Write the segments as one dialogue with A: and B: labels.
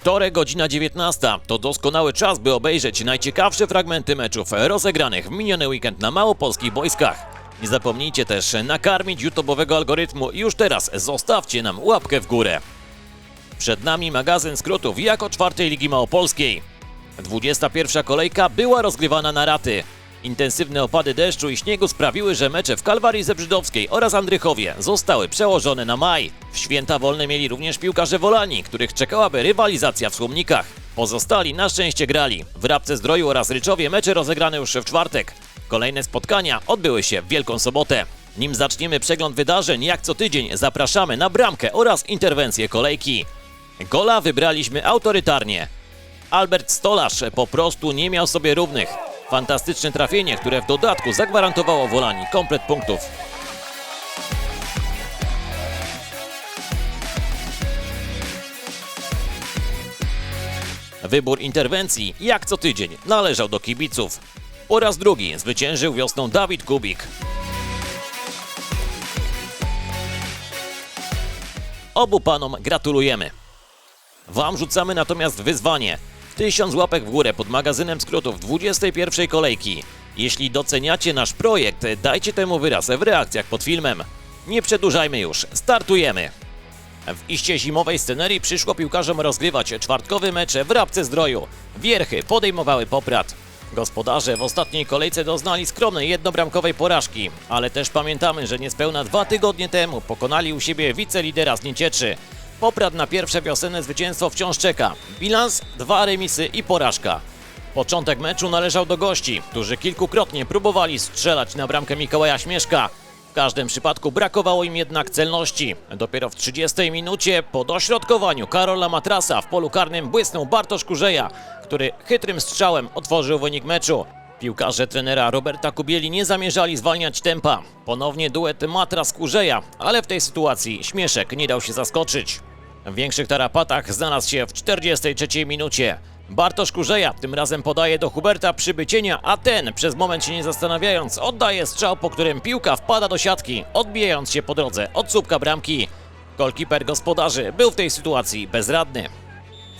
A: Wtorek, godzina 19. To doskonały czas, by obejrzeć najciekawsze fragmenty meczów rozegranych w miniony weekend na małopolskich boiskach. Nie zapomnijcie też nakarmić YouTube'owego algorytmu i już teraz zostawcie nam łapkę w górę. Przed nami magazyn skrótów jako czwartej Ligi Małopolskiej. 21. kolejka była rozgrywana na raty. Intensywne opady deszczu i śniegu sprawiły, że mecze w Kalwarii Zebrzydowskiej oraz Andrychowie zostały przełożone na maj. W święta wolne mieli również piłkarze Wolani, których czekałaby rywalizacja w Słomnikach. Pozostali na szczęście grali. W Rabce Zdroju oraz Ryczowie mecze rozegrane już w czwartek. Kolejne spotkania odbyły się w Wielką Sobotę. Nim zaczniemy przegląd wydarzeń, jak co tydzień zapraszamy na bramkę oraz interwencję kolejki. Gola wybraliśmy autorytarnie. Albert Stolarz po prostu nie miał sobie równych. Fantastyczne trafienie, które w dodatku zagwarantowało Wolani komplet punktów. Wybór interwencji, jak co tydzień, należał do kibiców. Po raz drugi zwyciężył wiosną Dawid Kubik. Obu panom gratulujemy. Wam rzucamy natomiast wyzwanie. Tysiąc łapek w górę pod magazynem skrótów 21 kolejki. Jeśli doceniacie nasz projekt, dajcie temu wyraz w reakcjach pod filmem. Nie przedłużajmy już, startujemy! W iście zimowej scenerii przyszło piłkarzom rozgrywać czwartkowy mecz w Rabce Zdroju. Wierchy podejmowały poprat. Gospodarze w ostatniej kolejce doznali skromnej jednobramkowej porażki, ale też pamiętamy, że niespełna dwa tygodnie temu pokonali u siebie wicelidera z Niecieczy. Poprat na pierwsze wiosenne zwycięstwo wciąż czeka. Bilans, dwa remisy i porażka. Początek meczu należał do gości, którzy kilkukrotnie próbowali strzelać na bramkę Mikołaja Śmieszka. W każdym przypadku brakowało im jednak celności. Dopiero w 30 minucie po dośrodkowaniu Karola Matrasa w polu karnym błysnął Bartosz Kurzeja, który chytrym strzałem otworzył wynik meczu. Piłkarze trenera Roberta Kubieli nie zamierzali zwalniać tempa. Ponownie duet Matras-Kurzeja, ale w tej sytuacji Śmieszek nie dał się zaskoczyć. W większych tarapatach znalazł się w 43 minucie. Bartosz Kurzeja tym razem podaje do Huberta Przybycienia, a ten, przez moment się nie zastanawiając, oddaje strzał, po którym piłka wpada do siatki, odbijając się po drodze od słupka bramki. Golkiper gospodarzy był w tej sytuacji bezradny.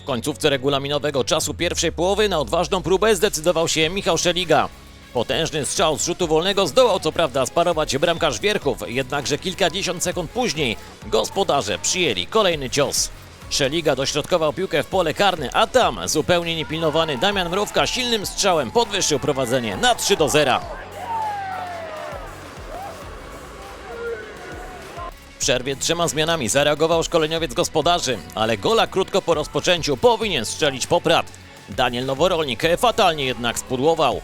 A: W końcówce regulaminowego czasu pierwszej połowy na odważną próbę zdecydował się Michał Szeliga. Potężny strzał z rzutu wolnego zdołał co prawda sparować bramkarz Wierchów, jednakże kilkadziesiąt sekund później gospodarze przyjęli kolejny cios. Szeliga dośrodkował piłkę w pole karne, a tam zupełnie niepilnowany Damian Mrówka silnym strzałem podwyższył prowadzenie na 3 do 0. W przerwie trzema zmianami zareagował szkoleniowiec gospodarzy, ale gola krótko po rozpoczęciu powinien strzelić poprat. Daniel Noworolnik fatalnie jednak spudłował.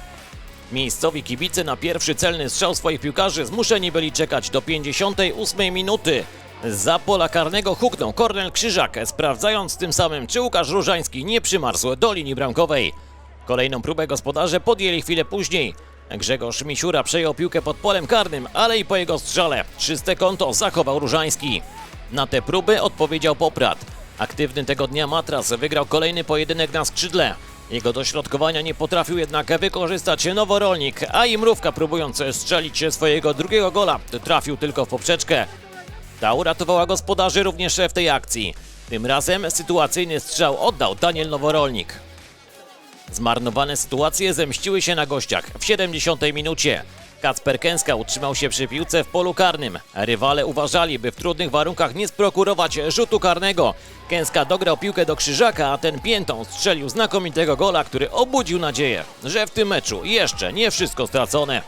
A: Miejscowi kibice na pierwszy celny strzał swoich piłkarzy zmuszeni byli czekać do 58 minuty. Za pola karnego huknął Kornel Krzyżak, sprawdzając tym samym, czy Łukasz Różański nie przymarzł do linii bramkowej. Kolejną próbę gospodarze podjęli chwilę później. Grzegorz Misiura przejął piłkę pod polem karnym, ale i po jego strzale czyste konto zachował Różański. Na te próby odpowiedział Poprat. Aktywny tego dnia Matras wygrał kolejny pojedynek na skrzydle. Jego dośrodkowania nie potrafił jednak wykorzystać Noworolnik, a i Mrówka próbując strzelić swojego drugiego gola trafił tylko w poprzeczkę. Ta uratowała gospodarzy również w tej akcji. Tym razem sytuacyjny strzał oddał Daniel Noworolnik. Zmarnowane sytuacje zemściły się na gościach w 70 minucie. Kacper Kęska utrzymał się przy piłce w polu karnym. Rywale uważali, by w trudnych warunkach nie sprokurować rzutu karnego. Kęska dograł piłkę do Krzyżaka, a ten piętą strzelił znakomitego gola, który obudził nadzieję, że w tym meczu jeszcze nie wszystko stracone.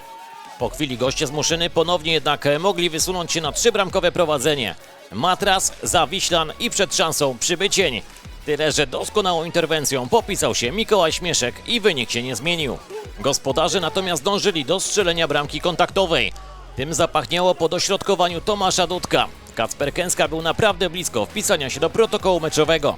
A: Po chwili goście z Muszyny ponownie jednak mogli wysunąć się na trzybramkowe prowadzenie. Matras, Zawiślan i przed szansą Przybycień. Tyle, że doskonałą interwencją popisał się Mikołaj Śmieszek i wynik się nie zmienił. Gospodarze natomiast dążyli do strzelenia bramki kontaktowej. Tym zapachniało po dośrodkowaniu Tomasza Dudka. Kacper Kęska był naprawdę blisko wpisania się do protokołu meczowego.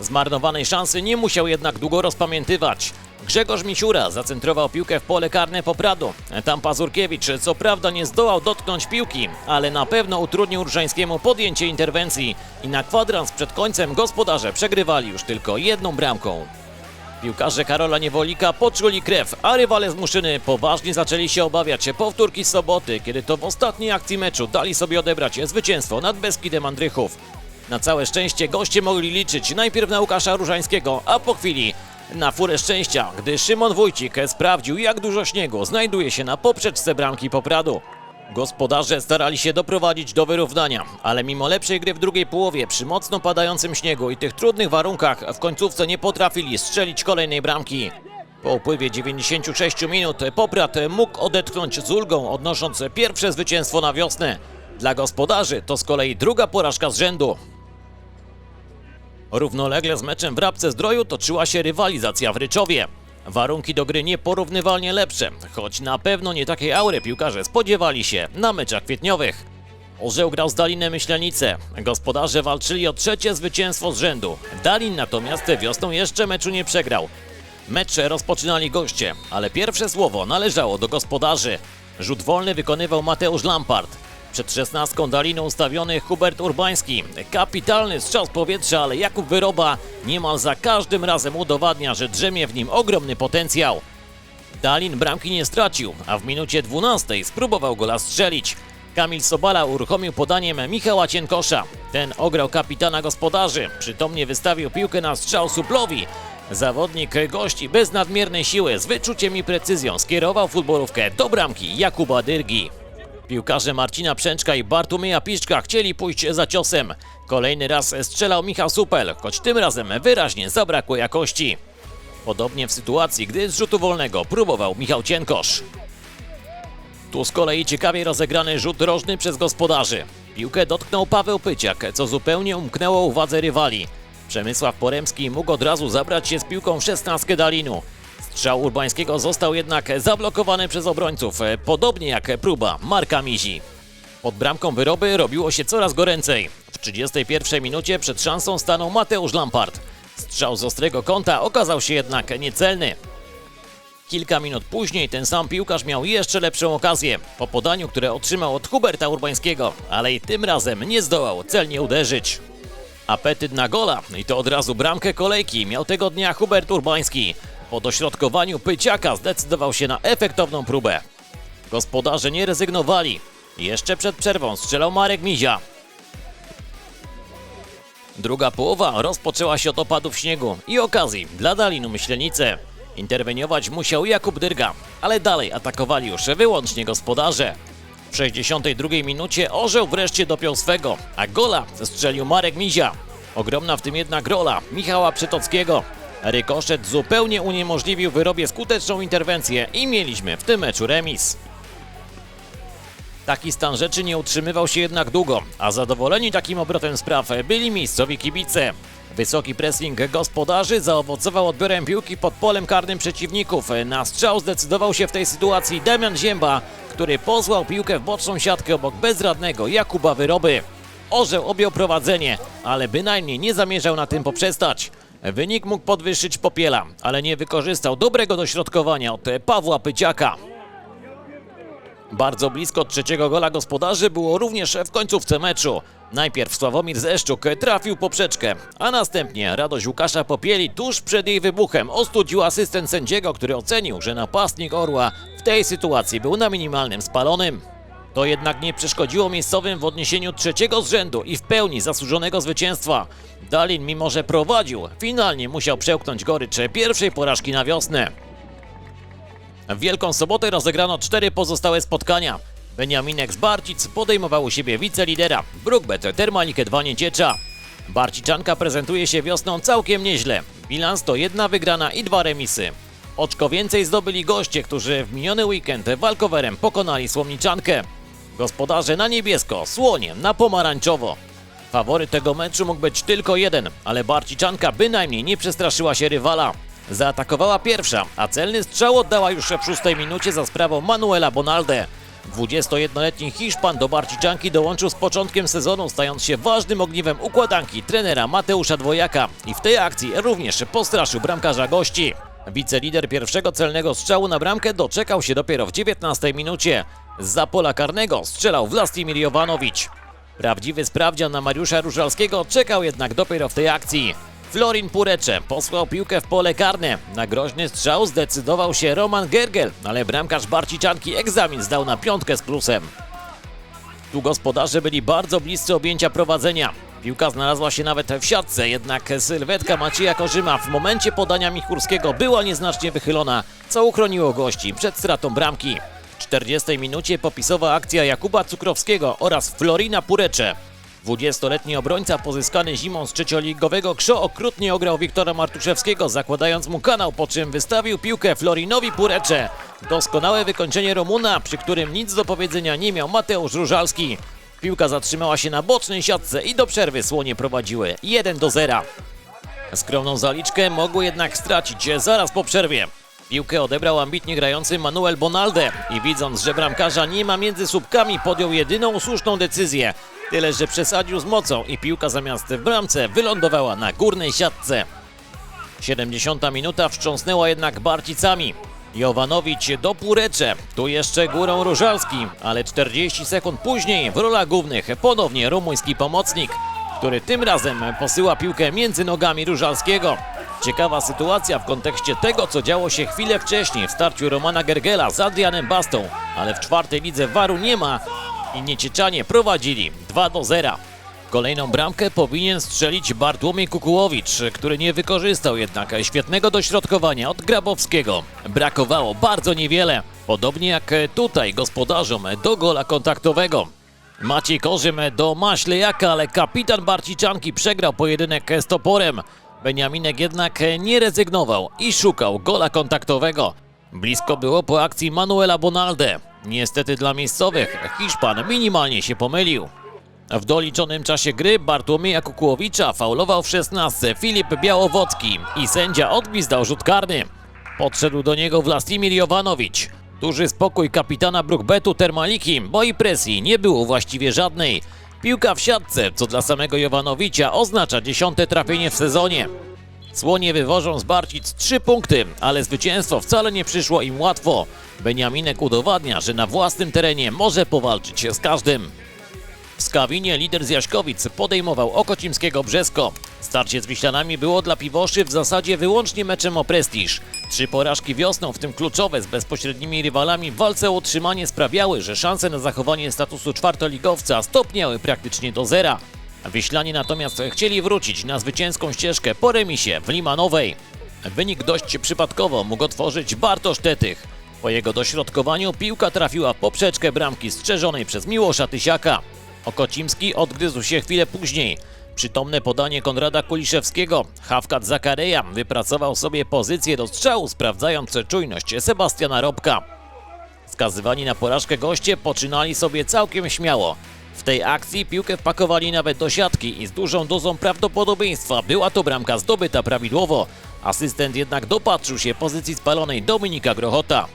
A: Zmarnowanej szansy nie musiał jednak długo rozpamiętywać. Grzegorz Misiura zacentrował piłkę w pole karne po Pradu. Tam Pazurkiewicz co prawda nie zdołał dotknąć piłki, ale na pewno utrudnił Różańskiemu podjęcie interwencji i na kwadrans przed końcem gospodarze przegrywali już tylko jedną bramką. Piłkarze Karola Niewolika poczuli krew, a rywale z Muszyny poważnie zaczęli się obawiać powtórki z soboty, kiedy to w ostatniej akcji meczu dali sobie odebrać zwycięstwo nad Beskidem Andrychów. Na całe szczęście goście mogli liczyć najpierw na Łukasza Różańskiego, a po chwili na furę szczęścia, gdy Szymon Wójcik sprawdził jak dużo śniegu znajduje się na poprzeczce bramki Popradu. Gospodarze starali się doprowadzić do wyrównania, ale mimo lepszej gry w drugiej połowie przy mocno padającym śniegu i tych trudnych warunkach w końcówce nie potrafili strzelić kolejnej bramki. Po upływie 96 minut Poprad mógł odetchnąć z ulgą, odnosząc pierwsze zwycięstwo na wiosnę. Dla gospodarzy to z kolei druga porażka z rzędu. Równolegle z meczem w Rabce Zdroju toczyła się rywalizacja w Ryczowie. Warunki do gry nieporównywalnie lepsze, choć na pewno nie takiej aury piłkarze spodziewali się na meczach kwietniowych. Orzeł grał z Dalinem Myślenice. Gospodarze walczyli o trzecie zwycięstwo z rzędu. Dalin natomiast wiosną jeszcze meczu nie przegrał. Mecz rozpoczynali goście, ale pierwsze słowo należało do gospodarzy. Rzut wolny wykonywał Mateusz Lampard. Przed szesnastką Dalinu ustawiony Hubert Urbański. Kapitalny strzał z powietrza, ale Jakub Wyroba niemal za każdym razem udowadnia, że drzemie w nim ogromny potencjał. Dalin bramki nie stracił, a w minucie 12 spróbował gola strzelić. Kamil Sobala uruchomił podaniem Michała Cienkosza. Ten ograł kapitana gospodarzy. Przytomnie wystawił piłkę na strzał Suplowi. Zawodnik gości bez nadmiernej siły, z wyczuciem i precyzją skierował futbolówkę do bramki Jakuba Dyrgi. Piłkarze Marcina Przęczka i Bartłomieja Piszczka chcieli pójść za ciosem. Kolejny raz strzelał Michał Supel, choć tym razem wyraźnie zabrakło jakości. Podobnie w sytuacji, gdy z rzutu wolnego próbował Michał Cienkosz. Tu z kolei ciekawie rozegrany rzut rożny przez gospodarzy. Piłkę dotknął Paweł Pyciak, co zupełnie umknęło uwadze rywali. Przemysław Poremski mógł od razu zabrać się z piłką w szesnastkę Dalinu. Strzał Urbańskiego został jednak zablokowany przez obrońców, podobnie jak próba Marka Mizi. Pod bramką wyroby robiło się coraz goręcej. W 31 minucie przed szansą stanął Mateusz Lampard. Strzał z ostrego kąta okazał się jednak niecelny. Kilka minut później ten sam piłkarz miał jeszcze lepszą okazję po podaniu, które otrzymał od Huberta Urbańskiego, ale i tym razem nie zdołał celnie uderzyć. Apetyt na gola i to od razu bramkę kolejki miał tego dnia Hubert Urbański. Po dośrodkowaniu Pyciaka zdecydował się na efektowną próbę. Gospodarze nie rezygnowali. Jeszcze przed przerwą strzelał Marek Mizia. Druga połowa rozpoczęła się od opadów śniegu i okazji dla Dalinu Myślenice. Interweniować musiał Jakub Dyrga, ale dalej atakowali już wyłącznie gospodarze. W 62 minucie Orzeł wreszcie dopiął swego, a gola strzelił Marek Mizia. Ogromna w tym jednak rola Michała Przytockiego. Rykoszet zupełnie uniemożliwił wyrobie skuteczną interwencję i mieliśmy w tym meczu remis. Taki stan rzeczy nie utrzymywał się jednak długo, a zadowoleni takim obrotem spraw byli miejscowi kibice. Wysoki pressing gospodarzy zaowocował odbiorem piłki pod polem karnym przeciwników. Na strzał zdecydował się w tej sytuacji Damian Zięba, który pozłał piłkę w boczną siatkę obok bezradnego Jakuba Wyroby. Orzeł objął prowadzenie, ale bynajmniej nie zamierzał na tym poprzestać. Wynik mógł podwyższyć Popiela, ale nie wykorzystał dobrego dośrodkowania od Pawła Pyciaka. Bardzo blisko trzeciego gola gospodarzy było również w końcówce meczu. Najpierw Sławomir Zeszczuk trafił poprzeczkę, a następnie radość Łukasza Popieli tuż przed jej wybuchem ostudził asystent sędziego, który ocenił, że napastnik Orła w tej sytuacji był na minimalnym spalonym. To jednak nie przeszkodziło miejscowym w odniesieniu trzeciego z rzędu i w pełni zasłużonego zwycięstwa. Dalin, mimo że prowadził, finalnie musiał przełknąć gorycz pierwszej porażki na wiosnę. W Wielką Sobotę rozegrano cztery pozostałe spotkania. Beniaminek z Barcic podejmował u siebie wicelidera, Brookbet Termalikę 2 Nieciecza. Barciczanka prezentuje się wiosną całkiem nieźle. Bilans to jedna wygrana i dwa remisy. Oczko więcej zdobyli goście, którzy w miniony weekend walkowerem pokonali Słomniczankę. Gospodarze na niebiesko, słonie na pomarańczowo. Faworyt tego meczu mógł być tylko jeden, ale Barciczanka bynajmniej nie przestraszyła się rywala. Zaatakowała pierwsza, a celny strzał oddała już w szóstej minucie za sprawą Manuela Bonalde. 21-letni Hiszpan do Barciczanki dołączył z początkiem sezonu, stając się ważnym ogniwem układanki trenera Mateusza Dwojaka i w tej akcji również postraszył bramkarza gości. Wicelider pierwszego celnego strzału na bramkę doczekał się dopiero w 19 minucie. Z pola karnego strzelał Vlastimir Jovanowicz. Prawdziwy sprawdzian na Mariusza Różalskiego czekał jednak dopiero w tej akcji. Florin Purecze posłał piłkę w pole karne. Na groźny strzał zdecydował się Roman Gergel, ale bramkarz Barciczanki egzamin zdał na piątkę z plusem. Tu gospodarze byli bardzo bliscy objęcia prowadzenia. Piłka znalazła się nawet w siatce, jednak sylwetka Macieja Korzyma w momencie podania Michurskiego była nieznacznie wychylona, co uchroniło gości przed stratą bramki. W 40 minucie popisowa akcja Jakuba Cukrowskiego oraz Florina Purecze. 20-letni obrońca pozyskany zimą z trzecioligowego Krzo okrutnie ograł Wiktora Martuszewskiego, zakładając mu kanał, po czym wystawił piłkę Florinowi Purecze. Doskonałe wykończenie Romuna, przy którym nic do powiedzenia nie miał Mateusz Różalski. Piłka zatrzymała się na bocznej siatce i do przerwy słonie prowadziły 1 do 0. Skromną zaliczkę mogły jednak stracić zaraz po przerwie. Piłkę odebrał ambitnie grający Manuel Bonalde i widząc, że bramkarza nie ma między słupkami, podjął jedyną słuszną decyzję. Tyle, że przesadził z mocą i piłka zamiast w bramce wylądowała na górnej siatce. 70 minuta wstrząsnęła jednak Barcicami. Jowanowicz do Purecze, tu jeszcze górą Różalski, ale 40 sekund później w rolach głównych ponownie rumuński pomocnik, który tym razem posyła piłkę między nogami Różalskiego. Ciekawa sytuacja w kontekście tego, co działo się chwilę wcześniej w starciu Romana Gergela z Adrianem Bastą, ale w czwartej lidze Waru nie ma i Niecieczanie prowadzili 2 do 0. Kolejną bramkę powinien strzelić Bartłomiej Kukułowicz, który nie wykorzystał jednak świetnego dośrodkowania od Grabowskiego. Brakowało bardzo niewiele, podobnie jak tutaj gospodarzom do gola kontaktowego. Maciej Korzym do Maślejaka, ale kapitan Barciczanki przegrał pojedynek z toporem. Beniaminek jednak nie rezygnował i szukał gola kontaktowego. Blisko było po akcji Manuela Bonalde. Niestety dla miejscowych Hiszpan minimalnie się pomylił. W doliczonym czasie gry Bartłomieja Kukułowicza faulował w 16 Filip Białowocki i sędzia odgwizdał rzut karny. Podszedł do niego Wlastimir Jowanowicz. Duży spokój kapitana Brukbetu Termaliki, bo i presji nie było właściwie żadnej. Piłka w siatce, co dla samego Jowanowicza oznacza dziesiąte trafienie w sezonie. Słonie wywożą z Barcic trzy punkty, ale zwycięstwo wcale nie przyszło im łatwo. Beniaminek udowadnia, że na własnym terenie może powalczyć z każdym. W Skawinie lider z Jaśkowic podejmował Okocimskiego Brzesko. Starcie z Wiślanami było dla Piwoszy w zasadzie wyłącznie meczem o prestiż. Trzy porażki wiosną, w tym kluczowe z bezpośrednimi rywalami w walce o utrzymanie sprawiały, że szanse na zachowanie statusu czwartoligowca stopniały praktycznie do zera. Wiślanie natomiast chcieli wrócić na zwycięską ścieżkę po remisie w Limanowej. Wynik dość przypadkowo mógł otworzyć Bartosz Tetych. Po jego dośrodkowaniu piłka trafiła w poprzeczkę bramki strzeżonej przez Miłosza Tysiaka. Okocimski odgryzł się chwilę później. Przytomne podanie Konrada Kuliszewskiego. Hawkat Zakareja wypracował sobie pozycję do strzału, sprawdzając czujność Sebastiana Robka. Skazywani na porażkę goście poczynali sobie całkiem śmiało. W tej akcji piłkę wpakowali nawet do siatki i z dużą dozą prawdopodobieństwa była to bramka zdobyta prawidłowo. Asystent jednak dopatrzył się pozycji spalonej Dominika Grochota.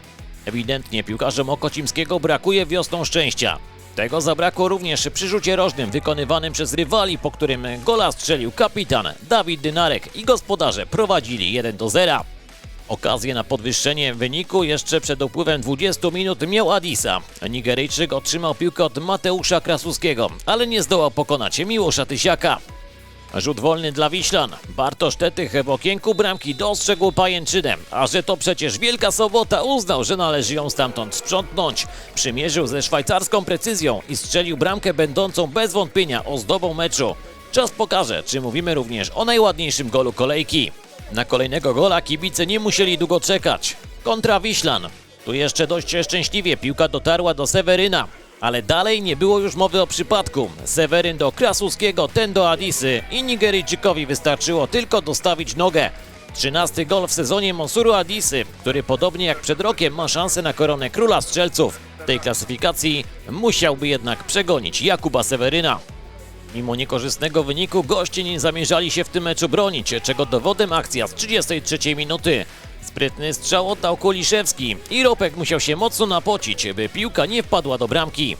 A: Ewidentnie piłkarzom Okocimskiego brakuje wiosną szczęścia. Tego zabrakło również przy rzucie rożnym wykonywanym przez rywali, po którym gola strzelił kapitan Dawid Dynarek i gospodarze prowadzili 1 do 0. Okazję na podwyższenie wyniku jeszcze przed upływem 20 minut miał Adisa. Nigeryjczyk otrzymał piłkę od Mateusza Krasuskiego, ale nie zdołał pokonać Miłosza Tysiaka. Rzut wolny dla Wiślan. Bartosz Tetych w okienku bramki dostrzegł pajęczynę, a że to przecież Wielka Sobota uznał, że należy ją stamtąd sprzątnąć. Przymierzył ze szwajcarską precyzją i strzelił bramkę będącą bez wątpienia ozdobą meczu. Czas pokaże, czy mówimy również o najładniejszym golu kolejki. Na kolejnego gola kibice nie musieli długo czekać. Kontra Wiślan. Tu jeszcze dość szczęśliwie piłka dotarła do Seweryna. Ale dalej nie było już mowy o przypadku. Seweryn do Krasuskiego, ten do Adisy i Nigeryjczykowi wystarczyło tylko dostawić nogę. 13 gol w sezonie Monsuru Adisy, który podobnie jak przed rokiem ma szansę na koronę króla strzelców. W tej klasyfikacji musiałby jednak przegonić Jakuba Seweryna. Mimo niekorzystnego wyniku goście nie zamierzali się w tym meczu bronić, czego dowodem akcja z 33 minuty. Sprytny strzał oddał Kuliszewski i Ropek musiał się mocno napocić, by piłka nie wpadła do bramki.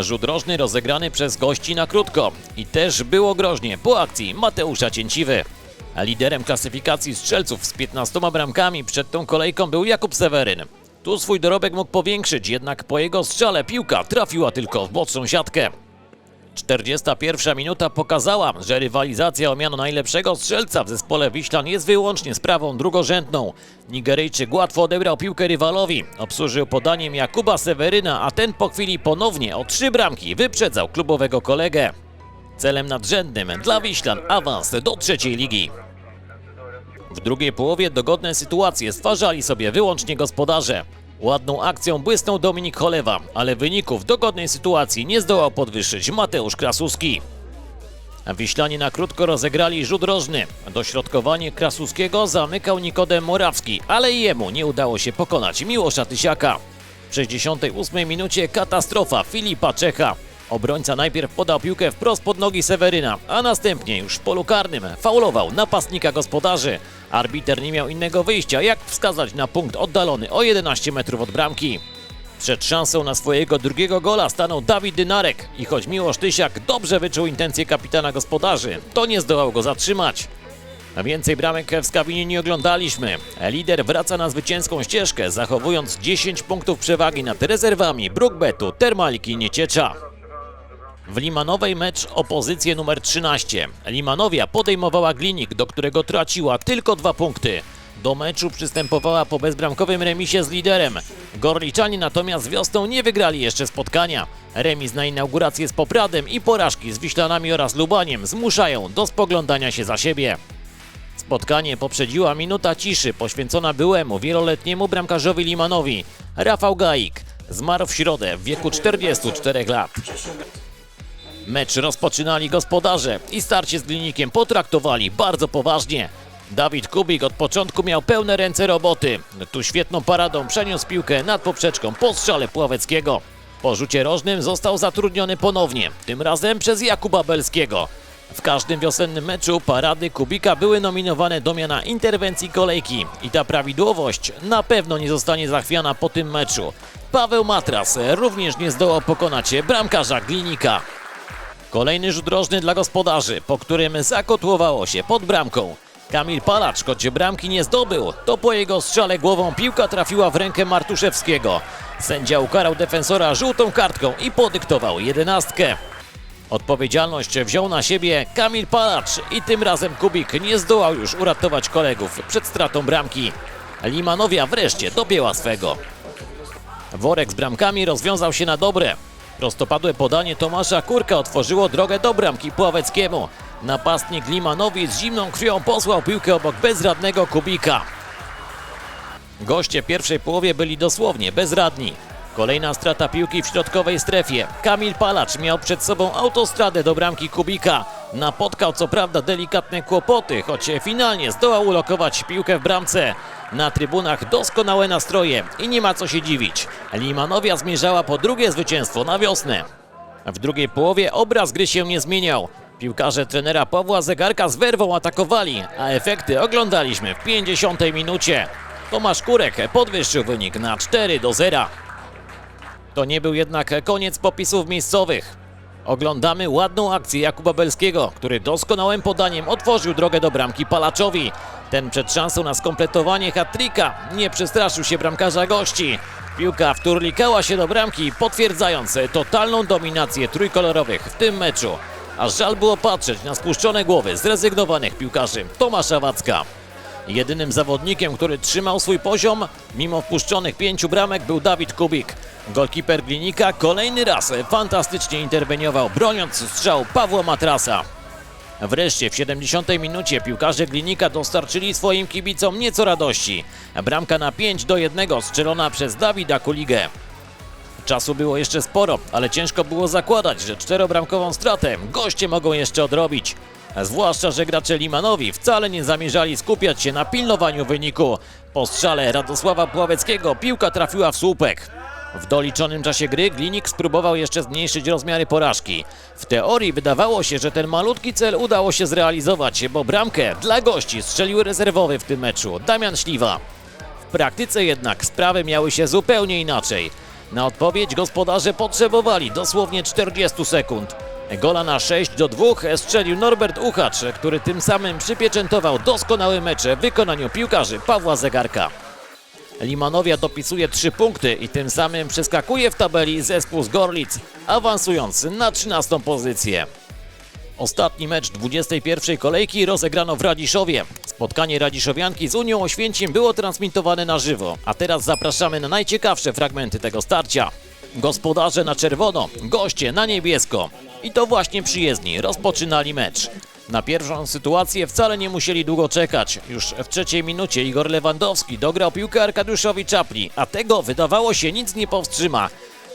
A: Rzut rożny rozegrany przez gości na krótko i też było groźnie po akcji Mateusza Cięciwy. Liderem klasyfikacji strzelców z 15 bramkami przed tą kolejką był Jakub Seweryn. Tu swój dorobek mógł powiększyć, jednak po jego strzale piłka trafiła tylko w boczną siatkę. 41 minuta pokazała, że rywalizacja o miano najlepszego strzelca w zespole Wiślan jest wyłącznie sprawą drugorzędną. Nigeryjczyk łatwo odebrał piłkę rywalowi, obsłużył podaniem Jakuba Seweryna, a ten po chwili ponownie o trzy bramki wyprzedzał klubowego kolegę. Celem nadrzędnym dla Wiślan awans do trzeciej ligi. W drugiej połowie dogodne sytuacje stwarzali sobie wyłącznie gospodarze. Ładną akcją błysnął Dominik Cholewa, ale wyników dogodnej sytuacji nie zdołał podwyższyć Mateusz Krasuski. Wiślanie na krótko rozegrali rzut rożny. Dośrodkowanie Krasuskiego zamykał Nikodem Morawski, ale jemu nie udało się pokonać Miłosza Tysiaka. W 68 minucie katastrofa Filipa Czecha. Obrońca najpierw podał piłkę wprost pod nogi Seweryna, a następnie już w polu karnym faulował napastnika gospodarzy. Arbiter nie miał innego wyjścia, jak wskazać na punkt oddalony o 11 metrów od bramki. Przed szansą na swojego drugiego gola stanął Dawid Dynarek i choć Miłosz Tysiak dobrze wyczuł intencje kapitana gospodarzy, to nie zdołał go zatrzymać. A Więcej bramek w Skawinie nie oglądaliśmy. Lider wraca na zwycięską ścieżkę, zachowując 10 punktów przewagi nad rezerwami Brookbetu, Termaliki i Nieciecza. W Limanowej mecz o pozycję numer 13. Limanowia podejmowała Glinik, do którego traciła tylko dwa punkty. Do meczu przystępowała po bezbramkowym remisie z liderem. Gorliczanie natomiast wiosną nie wygrali jeszcze spotkania. Remis na inaugurację z Popradem i porażki z Wiślanami oraz Lubaniem zmuszają do spoglądania się za siebie. Spotkanie poprzedziła minuta ciszy poświęcona byłemu wieloletniemu bramkarzowi Limanowi. Rafał Gaik zmarł w środę w wieku 44 lat. Mecz rozpoczynali gospodarze i starcie z Glinikiem potraktowali bardzo poważnie. Dawid Kubik od początku miał pełne ręce roboty. Tu świetną paradą przeniósł piłkę nad poprzeczką po strzale Pławeckiego. Po rzucie rożnym został zatrudniony ponownie, tym razem przez Jakuba Belskiego. W każdym wiosennym meczu parady Kubika były nominowane do miana interwencji kolejki i ta prawidłowość na pewno nie zostanie zachwiana po tym meczu. Paweł Matras również nie zdołał pokonać bramkarza Glinika. Kolejny rzut rożny dla gospodarzy, po którym zakotłowało się pod bramką. Kamil Palacz, choć bramki nie zdobył, to po jego strzale głową piłka trafiła w rękę Martuszewskiego. Sędzia ukarał defensora żółtą kartką i podyktował jedenastkę. Odpowiedzialność wziął na siebie Kamil Palacz i tym razem Kubik nie zdołał już uratować kolegów przed stratą bramki. Limanowia wreszcie dopięła swego. Worek z bramkami rozwiązał się na dobre. Prostopadłe podanie Tomasza Kurka otworzyło drogę do bramki Pławeckiemu. Napastnik Limanowi z zimną krwią posłał piłkę obok bezradnego Kubika. Goście pierwszej połowie byli dosłownie bezradni. Kolejna strata piłki w środkowej strefie. Kamil Palacz miał przed sobą autostradę do bramki Kubika. Napotkał co prawda delikatne kłopoty, choć finalnie zdołał ulokować piłkę w bramce. Na trybunach doskonałe nastroje i nie ma co się dziwić. Limanowia zmierzała po drugie zwycięstwo na wiosnę. W drugiej połowie obraz gry się nie zmieniał. Piłkarze trenera Pawła Zegarka z werwą atakowali, a efekty oglądaliśmy w 50 minucie. Tomasz Kurek podwyższył wynik na 4 do 0. To nie był jednak koniec popisów miejscowych. Oglądamy ładną akcję Jakuba Belskiego, który doskonałym podaniem otworzył drogę do bramki Palaczowi. Ten przed szansą na skompletowanie hat-tricka nie przestraszył się bramkarza gości. Piłka wturlikała się do bramki, potwierdzając totalną dominację trójkolorowych w tym meczu. Aż żal było patrzeć na spuszczone głowy zrezygnowanych piłkarzy Tomasza Wacka. Jedynym zawodnikiem, który trzymał swój poziom, mimo wpuszczonych pięciu bramek, był Dawid Kubik. Golkiper Glinika kolejny raz fantastycznie interweniował, broniąc strzał Pawła Matrasa. Wreszcie w 70 minucie piłkarze Glinika dostarczyli swoim kibicom nieco radości. Bramka na 5 do 1 strzelona przez Dawida Kuligę. Czasu było jeszcze sporo, ale ciężko było zakładać, że czterobramkową stratę goście mogą jeszcze odrobić. Zwłaszcza, że gracze Limanowi wcale nie zamierzali skupiać się na pilnowaniu wyniku. Po strzale Radosława Pławeckiego piłka trafiła w słupek. W doliczonym czasie gry Glinik spróbował jeszcze zmniejszyć rozmiary porażki. W teorii wydawało się, że ten malutki cel udało się zrealizować, bo bramkę dla gości strzelił rezerwowy w tym meczu Damian Śliwa. W praktyce jednak sprawy miały się zupełnie inaczej. Na odpowiedź gospodarze potrzebowali dosłownie 40 sekund. Gola na 6 do 2 strzelił Norbert Uchacz, który tym samym przypieczętował doskonały mecz w wykonaniu piłkarzy Pawła Zegarka. Limanowia dopisuje 3 punkty i tym samym przeskakuje w tabeli zespół z Gorlic, awansując na 13 pozycję. Ostatni mecz 21 kolejki rozegrano w Radiszowie. Spotkanie Radiszowianki z Unią Oświęcim było transmitowane na żywo, a teraz zapraszamy na najciekawsze fragmenty tego starcia. Gospodarze na czerwono, goście na niebiesko. I to właśnie przyjezdni rozpoczynali mecz. Na pierwszą sytuację wcale nie musieli długo czekać. Już w trzeciej minucie Igor Lewandowski dograł piłkę Arkadiuszowi Czapli, a tego wydawało się nic nie powstrzyma.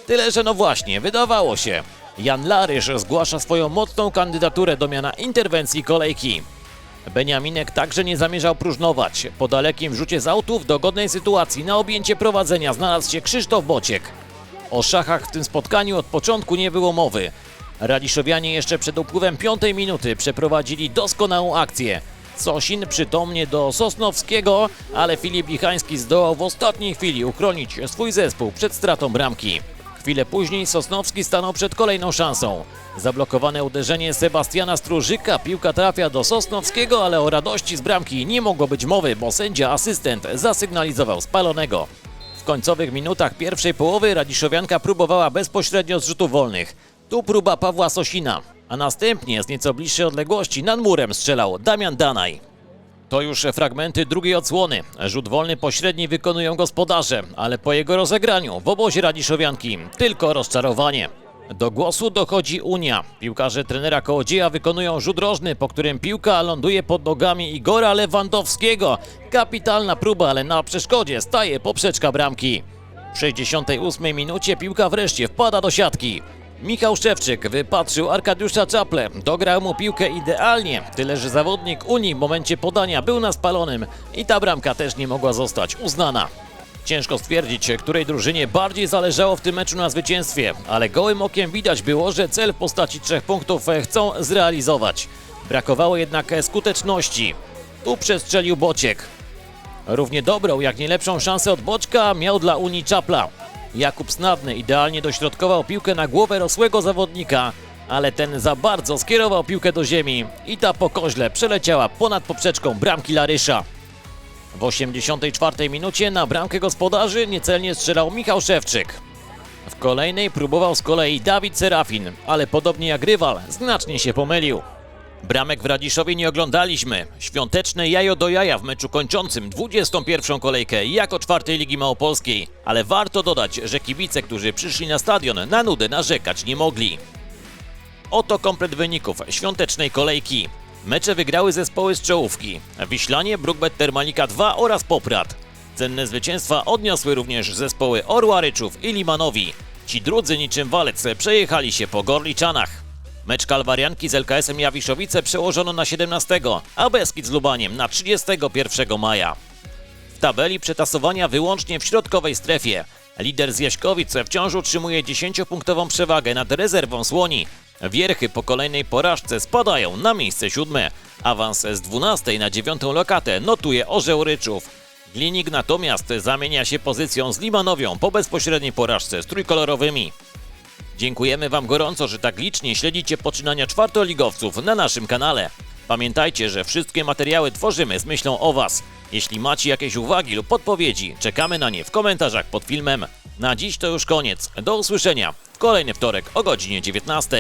A: Tyle, że no właśnie, wydawało się. Jan Larysz zgłasza swoją mocną kandydaturę do miana interwencji kolejki. Beniaminek także nie zamierzał próżnować. Po dalekim rzucie z autów do godnej sytuacji na objęcie prowadzenia znalazł się Krzysztof Bociek. O szachach w tym spotkaniu od początku nie było mowy. Radiszowianie jeszcze przed upływem piątej minuty przeprowadzili doskonałą akcję. Sosin przytomnie do Sosnowskiego, ale Filip Lichański zdołał w ostatniej chwili uchronić swój zespół przed stratą bramki. Chwilę później Sosnowski stanął przed kolejną szansą. Zablokowane uderzenie Sebastiana Strużyka, piłka trafia do Sosnowskiego, ale o radości z bramki nie mogło być mowy, bo sędzia asystent zasygnalizował spalonego. W końcowych minutach pierwszej połowy Radiszowianka próbowała bezpośrednio z rzutów wolnych. Tu próba Pawła Sosina, a następnie z nieco bliższej odległości nad murem strzelał Damian Danaj. To już fragmenty drugiej odsłony. Rzut wolny pośredni wykonują gospodarze, ale po jego rozegraniu w obozie Radiszowianki tylko rozczarowanie. Do głosu dochodzi Unia. Piłkarze trenera Kołodzieja wykonują rzut rożny, po którym piłka ląduje pod nogami Igora Lewandowskiego. Kapitalna próba, ale na przeszkodzie staje poprzeczka bramki. W 68 minucie piłka wreszcie wpada do siatki. Michał Szewczyk wypatrzył Arkadiusza Czaple, dograł mu piłkę idealnie, tyle że zawodnik Unii w momencie podania był na spalonym i ta bramka też nie mogła zostać uznana. Ciężko stwierdzić, której drużynie bardziej zależało w tym meczu na zwycięstwie, ale gołym okiem widać było, że cel w postaci trzech punktów chcą zrealizować. Brakowało jednak skuteczności. Tu przestrzelił Bociek. Równie dobrą, jak nie lepszą szansę od Boczka miał dla Unii Czapla. Jakub Snadny idealnie dośrodkował piłkę na głowę rosłego zawodnika, ale ten za bardzo skierował piłkę do ziemi i ta po koźle przeleciała ponad poprzeczką bramki Larysza. W 84 minucie na bramkę gospodarzy niecelnie strzelał Michał Szewczyk. W kolejnej próbował z kolei Dawid Serafin, ale podobnie jak rywal znacznie się pomylił. Bramek w Radiszowie nie oglądaliśmy. Świąteczne jajo do jaja w meczu kończącym 21. kolejkę jako czwartej Ligi Małopolskiej. Ale warto dodać, że kibice, którzy przyszli na stadion na nudę narzekać nie mogli. Oto komplet wyników świątecznej kolejki. Mecze wygrały zespoły z czołówki. Wiślanie, Brookbet Termalika 2 oraz Poprad. Cenne zwycięstwa odniosły również zespoły Orła Ryczów i Limanowi. Ci drudzy niczym walec przejechali się po Gorliczanach. Mecz Kalwarianki z LKS-em Jawiszowice przełożono na 17, a Beskid z Lubaniem na 31 maja. W tabeli przetasowania wyłącznie w środkowej strefie. Lider z Jaśkowic wciąż utrzymuje 10-punktową przewagę nad rezerwą Słoni. Wierchy po kolejnej porażce spadają na miejsce siódme. Awans z 12 na 9 lokatę notuje Orzeł Ryczów. Glinik natomiast zamienia się pozycją z Limanowią po bezpośredniej porażce z trójkolorowymi. Dziękujemy Wam gorąco, że tak licznie śledzicie poczynania czwartoligowców na naszym kanale. Pamiętajcie, że wszystkie materiały tworzymy z myślą o Was. Jeśli macie jakieś uwagi lub podpowiedzi, czekamy na nie w komentarzach pod filmem. Na dziś to już koniec. Do usłyszenia w kolejny wtorek o godzinie 19.